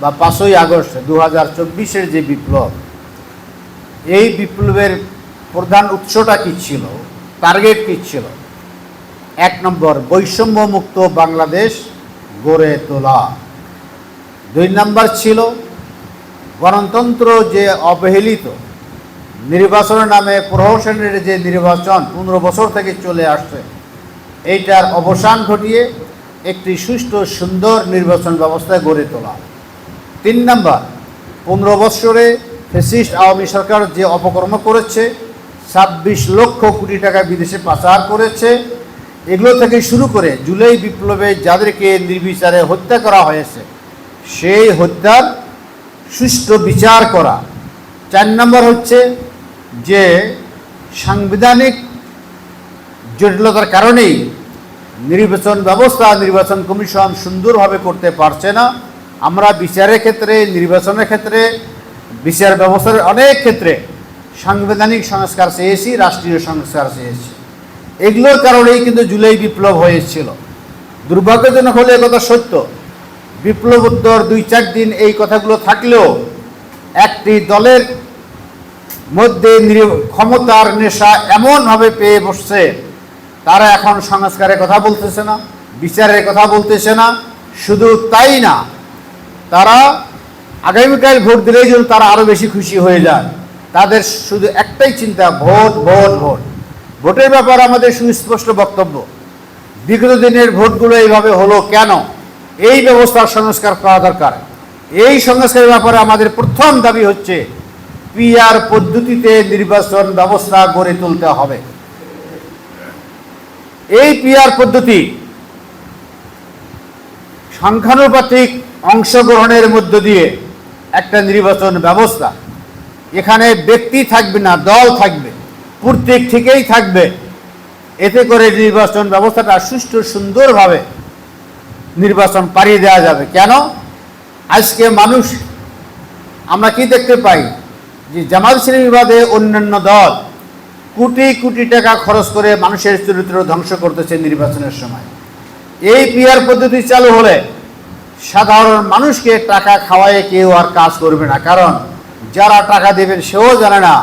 বা পাঁচই আগস্ট দু হাজার চব্বিশের যে বিপ্লব, এই বিপ্লবের প্রধান উৎসটা কী ছিল? টার্গেট কী ছিল? এক নম্বর বৈষম্য মুক্ত বাংলাদেশ গড়ে তোলা। দুই নম্বর ছিল গণতন্ত্র যে অবহেলিত নির্বাচনের নামে প্রহসনের যে নির্বাচন পনেরো বছর থেকে চলে আসছে, এইটার অবসান ঘটিয়ে একটি সুষ্ঠু সুন্দর নির্বাচন ব্যবস্থা গড়ে তোলা। তিন নম্বর, পনেরো বৎসরে ফেসিস্ট আওয়ামী সরকার যে অপকর্ম করেছে, ছাব্বিশ লক্ষ কোটি টাকা বিদেশে পাচার করেছে, এগুলো থেকে শুরু করে জুলাই বিপ্লবে যাদেরকে নির্বিচারে হত্যা করা হয়েছে, সেই হত্যার সুষ্ঠু বিচার করা। চার নম্বর হচ্ছে যে সাংবিধানিক জটিলতার কারণেই নির্বাচন ব্যবস্থা, নির্বাচন কমিশন সুন্দরভাবে করতে পারছে না। আমরা বিচারের ক্ষেত্রে, নির্বাচনের ক্ষেত্রে, বিচার ব্যবস্থার অনেক ক্ষেত্রে সাংবিধানিক সংস্কার চেয়েছি, রাষ্ট্রীয় সংস্কার চেয়েছি। এগুলোর কারণেই কিন্তু জুলাই বিপ্লব হয়েছিল। দুর্ভাগ্যজনক হলে কথা সত্য। বিপ্লবোত্তর দুই চার দিন এই কথাগুলো থাকলেও একটি দলের মধ্যে ক্ষমতার নেশা এমনভাবে পেয়ে বসছে, তারা এখন সংস্কারের কথা বলতেছে না, বিচারের কথা বলতেছে না, শুধু তাই না তারা আগামীকাল ভোট দিলেই যেন তারা আরও বেশি খুশি হয়ে যায়। তাদের শুধু একটাই চিন্তা, ভোট ভোট ভোট। ভোটের ব্যাপারে আমাদের সুস্পষ্ট বক্তব্য। বিগত দিনের ভোটগুলো এইভাবে হলো কেন? এই ব্যবস্থার সংস্কার করা দরকার। এই সংস্কারের ব্যাপারে আমাদের প্রথম দাবি হচ্ছে, পিআর পদ্ধতিতে নির্বাচন ব্যবস্থা গড়ে তুলতে হবে। এই পিআর পদ্ধতি সংখ্যানুপাতিক অংশগ্রহণের মধ্য দিয়ে একটা নির্বাচন ব্যবস্থা। এখানে ব্যক্তি থাকবে না, দল থাকবে। প্রত্যেক থেকেই থাকবে। এতে করে নির্বাচন ব্যবস্থাটা সুষ্ঠু, সুন্দরভাবে নির্বাচন পাড়িয়ে দেওয়া যাবে। কেন? আজকে মানুষ, আমরা কি দেখতে পাই? যে জামাত শ্রেণীবাদে অন্যান্য দল কোটি কোটি টাকা খরচ করে মানুষের চরিত্র ধ্বংস করতেছে নির্বাচনের সময়। এই পিআর পদ্ধতি চালু হলে সাধারণ মানুষকে টাকা খাওয়ায় কেউ আর কাজ করবে না। কারণ যারা টাকা দেবেন সেও জানে না,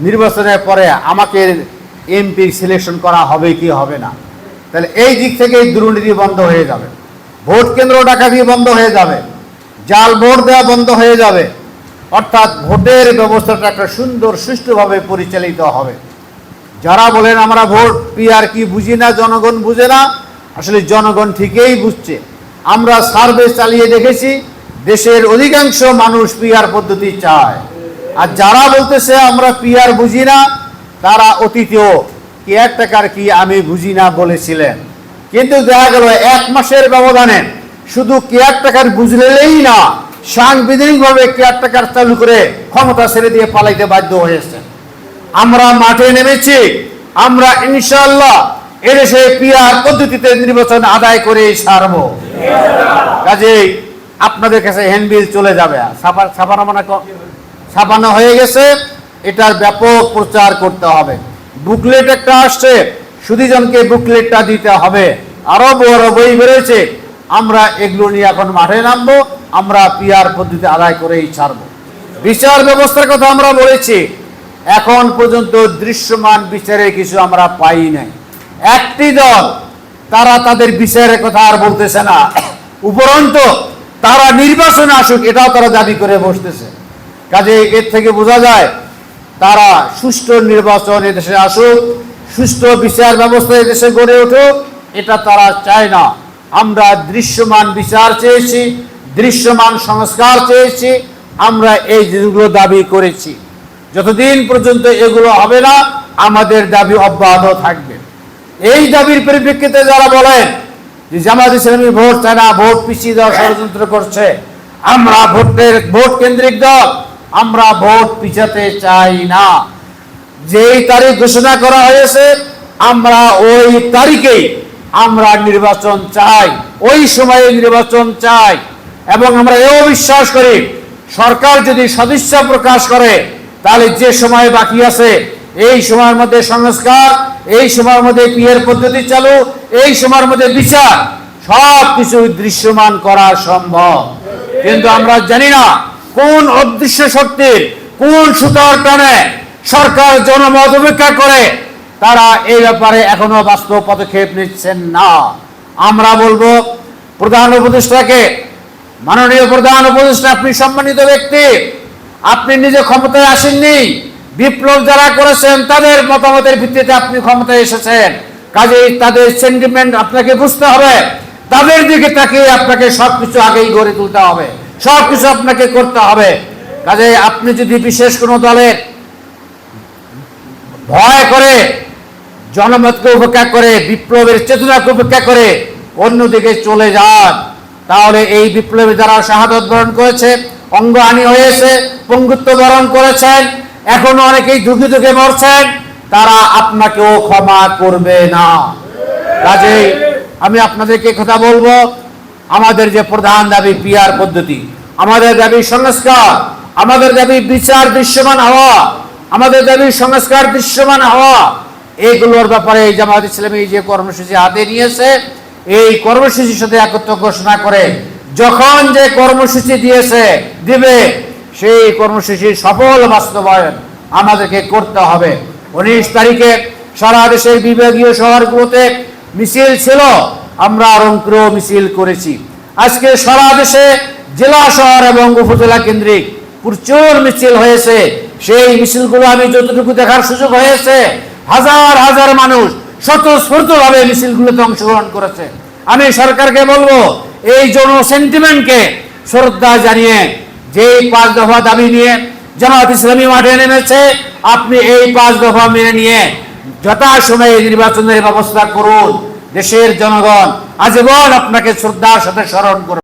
নির্বাচনের পরে আমাকে এমপি সিলেকশন করা হবে কি হবে না। তাহলে এই দিক থেকে দুর্নীতি বন্ধ হয়ে যাবে। ভোট কেন্দ্র দিয়ে বন্ধ হয়ে যাবে। জাল ভোট দেওয়া বন্ধ হয়ে যাবে। অর্থাৎ ভোটের ব্যবস্থাটা একটা সুন্দর সুষ্ঠুভাবে পরিচালিত হবে। যারা বলেন আমরা ভোট পিআর কি বুঝি না, জনগণ বুঝে না, আসলে জনগণ ঠিকই বুঝছে। আমরা সার্ভে চালিয়ে দেখেছি, দেশের অধিকাংশ মানুষ পিআর পদ্ধতি চায়। আর যারা বলতেছে আমরা পিআর বুঝি না, তারা অতীতেও কেয়ারটেকার কি আমি বুঝি না বলেছিলেন। কিন্তু দেখা গেল এক মাসের ব্যবধানে শুধু কেয়ারটেকার বুঝলেই না, সাংবিধানিকভাবে কেয়ারটেকার চালু করে ক্ষমতা ছেড়ে দিয়ে পালাইতে বাধ্য হয়েছে। আমরা মাঠে নেমেছি, আমরা ইনশাআল্লাহ এদেশে পিয়ার পদ্ধতিতে নির্বাচন আদায় করে সারব কাজেই আপনাদের কাছে হ্যান্ডবিল চলে যাবে। ছাপা ছাপানো মানে ছাপানো হয়ে গেছে। এটার ব্যাপক প্রচার করতে হবে। বুকলেট একটা আসছে। সুদীজনকে বুকলেটটা দিতে হবে। আরও বড় বই বেরোয়েছে আমরা এগুলো নিয়ে এখন মাঠে নামবো। আমরা পিয়ার পদ্ধতি আদায় করেই ছাড়বো। বিচার ব্যবস্থার কথা আমরা বলেছি। এখন পর্যন্ত দৃশ্যমান বিচারে কিছু আমরা পাই নাই। একটি দল, তারা তাদের বিচারের কথা আর বলতেছে না। উপরন্ত, তারা নির্বাচনে আসুক, এটাও তারা দাবি করে বসতেছে। কাজে এর থেকে বোঝা যায়, তারা সুষ্ঠু নির্বাচন এদেশে আসুক, সুষ্ঠু বিচার ব্যবস্থা এদেশে গড়ে উঠুক, এটা তারা চায় না। আমরা দৃশ্যমান বিচার চেয়েছি, দৃশ্যমান সংস্কার চেয়েছি, আমরা এই জিনিসগুলো দাবি করেছি। যতদিন পর্যন্ত এগুলো হবে না, আমাদের দাবি অব্যাহত থাকবে। এই দাবির পরিপ্রেক্ষিতে যারা বলেন যে জামাত ইসলামী ভোট চায় না, ভোট পিছিয়ে দেওয়ার ষড়যন্ত্র করছে, আমরা ভোটের ভোট কেন্দ্রিক দল, আমরা ভোট পিছাতে চাই না। যেই তারিখ ঘোষণা করা হয়েছে, আমরা ওই তারিখেই আমরা নির্বাচন চাই, ওই সময়ে নির্বাচন চাই। এবং আমরা এও বিশ্বাস করি, সরকার যদি সদিচ্ছা প্রকাশ করে, তাহলে যে সময় বাকি আছে এই সময়ের মধ্যে সংস্কার, এই সময়ের মধ্যে পিয়ের পদ্ধতি চালু, এই সময়ের মধ্যে বিচার সব কিছু দৃশ্যমান করা সম্ভব। কিন্তু আমরা জানি না কোন অদৃশ্য শক্তির, কোন সুতার টানে সরকার জনমত উপেক্ষা করে। তারা এই ব্যাপারে এখনও বাস্তব পদক্ষেপ নিচ্ছেন না। আমরা বলব, প্রধান উপদেষ্টাকে, মাননীয় প্রধান উপদেষ্টা, আপনি সম্মানিত ব্যক্তি, আপনি নিজে ক্ষমতায় আসেননি বিপ্লব যারা করেছেন, তাদের মতামতের ভিত্তিতে আপনি ক্ষমতায় এসেছেন। কাজেই তাদের সেন্টিমেন্ট আপনাকে বুঝতে হবে। তাদের দিকে তাকিয়ে আপনাকে সবকিছু আগেই গড়ে তুলতে হবে। সবকিছু আপনাকে করতে হবে। কাজে আপনি যদি বিশেষ কোনো দলের ভয় করে, জনমতকে উপেক্ষা করে, বিপ্লবের চেতনাকে উপেক্ষা করে অন্যদিকে চলে যান, তাহলে এই বিপ্লবে যারা শাহাদত বরণ করেছে অঙ্গহানি হয়েছে, পঙ্গুত্ব বরণ করেছেন এখনও অনেকেই দুঃখে দুঃখে মরছেন, তারা আপনাকেও ক্ষমা করবে না। কাজেই আমি আপনাদেরকে কথা বলব, আমাদের যে প্রধান দাবি পিয়ার পদ্ধতি, আমাদের দাবি সংস্কার, আমাদের দাবি বিচার দৃশ্যমান হওয়া, আমাদের দাবি সংস্কার দৃশ্যমান হওয়া এইগুলোর ব্যাপারে এই জামাত ইসলামী যে কর্মসূচি হাতে নিয়েছে, এই কর্মসূচির সাথে একত্র ঘোষণা করে যখন যে কর্মসূচি দিয়েছে, দিবে সেই কর্মসূচির সফল বাস্তবায়ন আমাদেরকে করতে হবে। উনিশ তারিখে সারা দেশের বিভাগীয় শহরগুলোতে মিছিল ছিল। আমরা রংপুরেও মিছিল করেছি। আজকে সারা দেশে জেলা শহর এবং উপজেলা কেন্দ্রিক প্রচুর মিছিল হয়েছে। সেই মিছিলগুলো আমি যতটুকু দেখার সুযোগ হয়েছে, হাজার হাজার মানুষ স্বতঃস্ফূর্ত ভাবে মিছিলগুলোতে অংশগ্রহণ করেছে। আমি সরকারকে বলব, এই জন সেন্টিমেন্টকে শ্রদ্ধা জানিয়ে যে পাঁচ দফা দাবি নিয়ে জামাত ইসলামী মাঠে নেমেছে, আপনি এই পাঁচ দফা মেনে নিয়ে যথাসময়ে নির্বাচনের ব্যবস্থা করুন। দেশের জনগণ আজীবন আপনাকে শ্রদ্ধার সাথে স্মরণ করুন